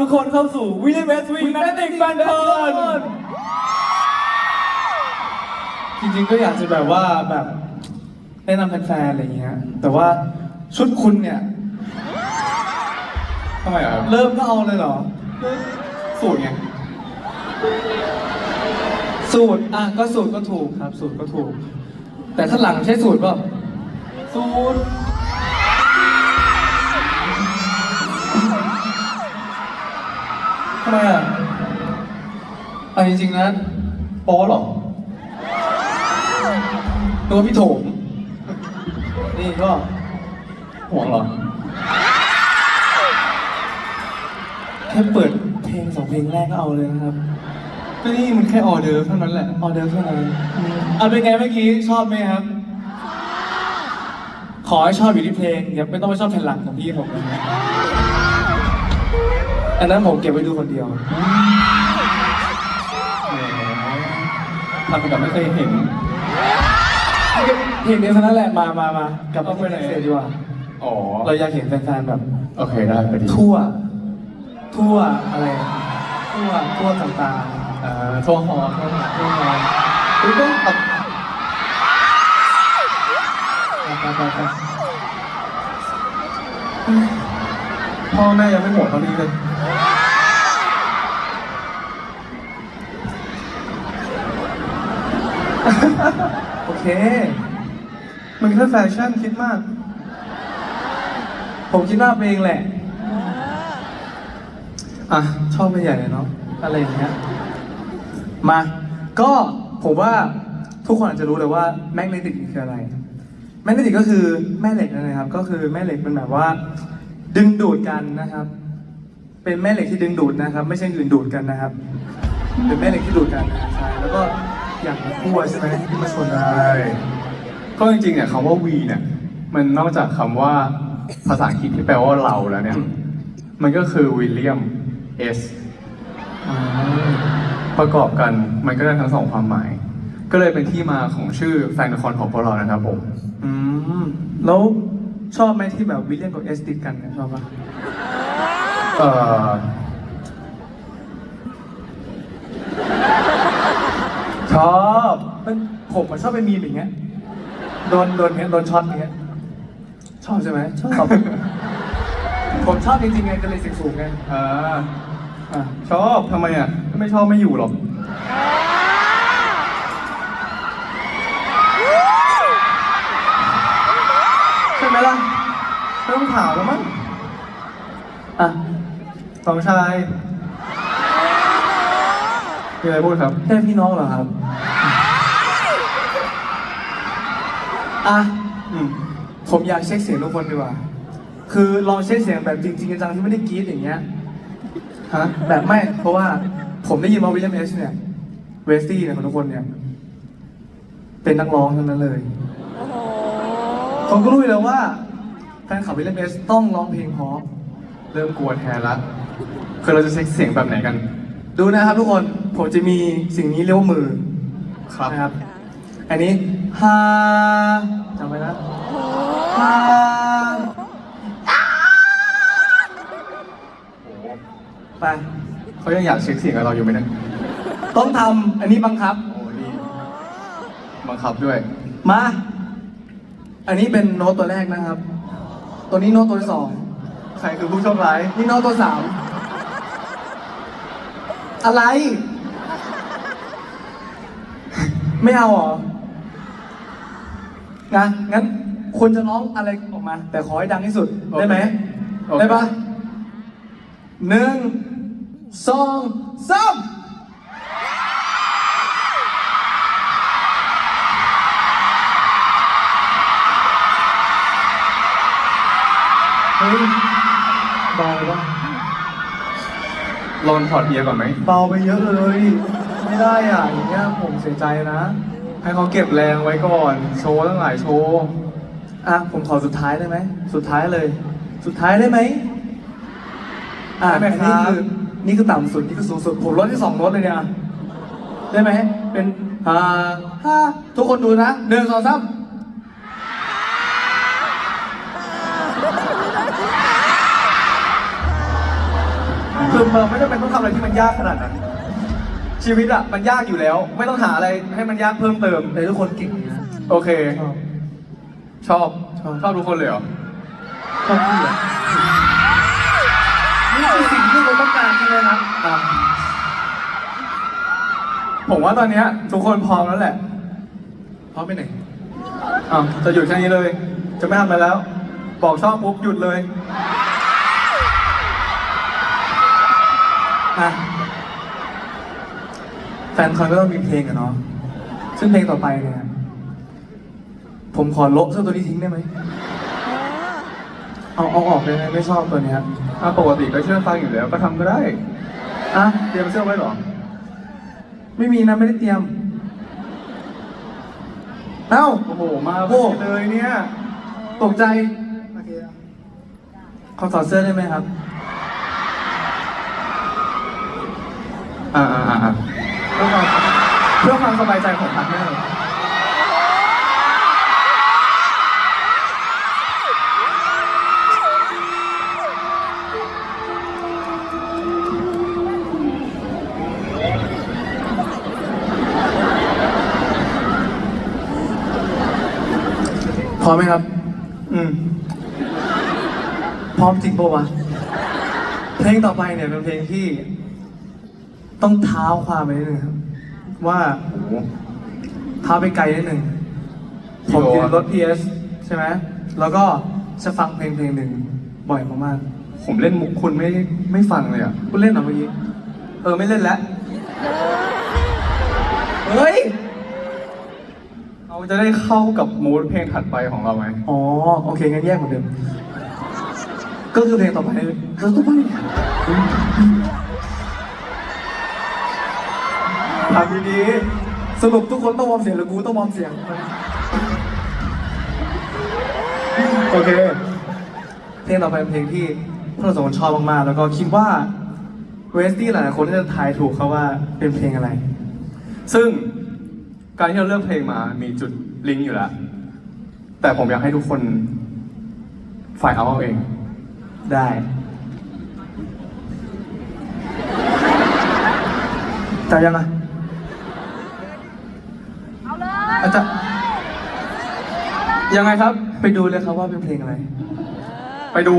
ทุกคนเข้าสู่วิลเล m เวสวีแมกติกแฟนคอนจริงๆก็อยากจะแบบว่าแบบแนะนำแฟนๆอะไรอย่างเงี้ย แต่ว่าชุดคุณเนี่ยทำไมอะครับเริ่มก็เอาเลยเหรอ สูตรไง สูตร อะ ก็สูตรก็ถูกครับ สูตรก็ถูก แต่ข้างหลังใช่สูตรเปล่าสูตร ไมอะเอาจริงๆนะโป๊เหรอตัวพี่โถมนี่ก็ห่วงเหรอ แค่เปิดเพลงสองเพลงแรกก็เอาเลยนะครับ ก็นี่มันแค่ออเดอร์ฟเท่านั้นแหละ ออเดอร์เท่านั้นอะเป็นไงเมื่อกี้ชอบไหมครับ ขอให้ชอบอยู่ที่เพลงอย่าไม่ต้องไปชอบแผ่นหลังของพี่ผมนะ อันนั้นผมเก็บไว้ดูคนเดียวแหมทำแบบไม่เคยเห็นเพลงเดียวเท่านั้นแหละมามามา กลับเอาไปไหนเสร็จดีกว่า อ๋อ เราอยากเห็นแฟนๆแบบ โอเคได้ไปดีทั่ว ทั่วอะไร ทั่ว ทั่วต่างอ่าทั่วหอทั่วหอๆทั่วมาคุณต้องแบบไปไปไปพ่อแม่ยังไม่หมดเท่านี้เลย โอเค มันแค่แฟชั่นคิดมาก ผมคิดว่าเพลงแหละ อะ ชอบไปใหญ่เลยเนาะอะไรอย่างเงี้ย มา ก็ผมว่าทุกคนอาจจะรู้เลยว่าแมกเนติกคืออะไร แมกเนติกก็คือแม่เหล็กนั่นเองครับ ก็คือแม่เหล็กเป็นแบบว่า ดึงดูดกันนะครับ เป็นแม่เหล็กที่ดึงดูดนะครับ ไม่ใช่อื่นดูดกันนะครับ เป็นแม่เหล็กที่ดูดกันใช่แล้วก็ อย่างขั้วใช่ไหมที่มาชนกันใช่ก็จริงๆเนี่ยคำว่า we เนี่ย มันนอกจากคำว่าภาษาอังกฤษที่แปลว่าเราแล้วเนี่ย มันก็คือวิลเลียม S อ่าประกอบกันมันก็ได้ทั้งสองความหมาย ก็เลยเป็นที่มาของชื่อแฟนคอนของพวกเรานะครับผมอืมแล้วชอบไหมที่แบบวิลเลียมกับเอสติดกันเนี่ยชอบปะเอ่อ ชอบมันผมมันชอบไปมีมอย่างเงี้ยโดนโดนเงี้ยโดนช็อตอย่างเงี้ยชอบใช่ไหมชอบ ผมชอบจริงๆไงก็เลยเสียงสูงไงอ่าอะชอบทำไมอะถ้าไม่ชอบไม่อยู่หรอก ใช่ไหมล่ะไม่ต้องถามแล้วมั้งอะสองชาย มีอะไรพูดครับ แค่พี่น้องเหรอครับ อะ อืมผมอยากเช็คเสียงทุกคนดีกว่า คือลองเช็คเสียงแบบจริงๆจังๆที่ไม่ได้กรี๊ดอย่างเงี้ย ฮะ แบบไม่ เพราะว่าผมได้ยินว่าวิลเลียมเอสเนี่ย เวสตี้เนี่ยของทุกคนเนี่ย เป็นนักร้องทั้งนั้นเลยผมก็รู้อยู่แล้วว่าแฟนคลับวิลเลียมเอสต้องร้องเพลงเพราะ เริ่มกลัวแทนละคือเราจะเช็คเสียงแบบไหนกัน ดูนะครับทุกคน ผมจะมีสิ่งนี้เรียกว่ามือครับ นะครับ อันนี้ฮาจำไว้นะฮาไปเขายังอยากเช็คเสียงกับเราอยู่ไหมเนี่ยต้องทำอันนี้บังคับ โอ้ดีบังคับด้วย มา อันนี้เป็นโน้ตตัวแรกนะครับ ตัวนี้โน้ตตัวที่สอง ใครคือผู้โชคร้าย นี่โน้ตตัวสาม อะไร ไม่เอาเหรอ นะ งั้นคุณจะร้องอะไรออกมา แต่ขอให้ดังที่สุด โอเคได้ไหม โอเค ได้ปะหนึ่งสองสามเฮ้ยเบาปะลองถอดเอียร์ก่อนไหม เบาไปเยอะเลย ไม่ได้อะอย่างเงี้ยผมเสียใจนะ ให้เขาเก็บแรงไว้ก่อน โชว์ตั้งหลายโชว์อะผมขอสุดท้ายได้ไหมสุดท้ายเลย สุดท้ายได้ไหมอะได้ไหมอันครันี้บคือนี่คือต่ำสุดนี่คือสูงสุดผมลดที่สองโน้ตเลยเนี่ยอะได้ไหมเป็นฮ่าฮ่าทุกคนดูนะหนึ่งสองสามคือมันไม่จำเป็นต้องทำอะไรที่มันยากขนาดนั้น ชีวิตอะมันยากอยู่แล้ว ไม่ต้องหาอะไรให้มันยากเพิ่มเติม แต่ทุกคนเก่งนะโอเค ชอบ ชอบ ชอบทุกคนเลยเหรอ ชอบพี่อะนี่คือสิ่งที่เราต้องการใช่ไหมครับอะผมว่าตอนเนี้ยทุกคนพร้อมแล้วแหละ พร้อมไปไหนอ้าวจะหยุดแค่นี้เลย จะไม่ทำอะไรแล้ว บอกชอบปุ๊บหยุดเลย อะแฟนคอนก็ต้องมีเพลงอะเนาะ ซึ่งเพลงต่อไปเนี่ย ผมขอลบเสื้อตัวนี้ทิ้งได้ไหม เอาเอาออกเลยไหมไม่ชอบตัวเนี้ยอะปกติก็เชื่อฟังอยู่แล้วก็ทำก็ได้ อะเตรียมเสื้อไว้เหรอ ไม่มีนะไม่ได้เตรียม เอ้า โอ้โห มาโอ้พอดีเลยเนี่ย ตกใจโอเคขอถอดเสื้อได้ไหมครับ อ่าอ่าอ่าอ่า เพื่อความ เพื่อความสบายใจของพาร์ทเนอร์พร้อมไหมครับ อืม พร้อมจริงปะวะ เพลงต่อไปเนี่ยเป็นเพลงที่ ต้องเท้าความไปนิดนึงครับ ว่าโอ้โหเท้าไปไกลนิดนึงกี่ผมโลอยู่อะ รถ PS ใช่ไหมแล้วก็จะฟังเพลงเพลงหนึ่งบ่อยมากผมเล่นมุกคุณไม่ไม่ฟังเลยอะ ๆคุณเล่นเหรอเมื่อกี้เออไม่เล่นแล้วเฮ้ย เราจะได้เข้ากับมูดเพลงถัดไปของเราไหม อ๋อ โอเค งั้นแยกเหมือนเดิม ก็คือเพลงต่อไปก็ต่อไป ทำดีๆสรุปทุกคนต้องวอร์มเสียงหรือกูต้องวอร์มเสียง โอเค เพลงต่อไปเป็นเพลงที่พวกเราสองคนชอบมากๆ แล้วก็คิดว่าเวสตี้หลายๆคนน่าจะทายถูกเขาว่าเป็นเพลงอะไร ซึ่งการที่เราเลือกเพลงมามีจุดลิงก์อยู่แล้ว แต่ผมอยากให้ทุกคนฝ่ายเอาเอาเอง ได้จ่ยังอะ เอาจารย์ยังไงครับ ไปดูเลยครับว่าเป็นเพลงอะไร ไปดู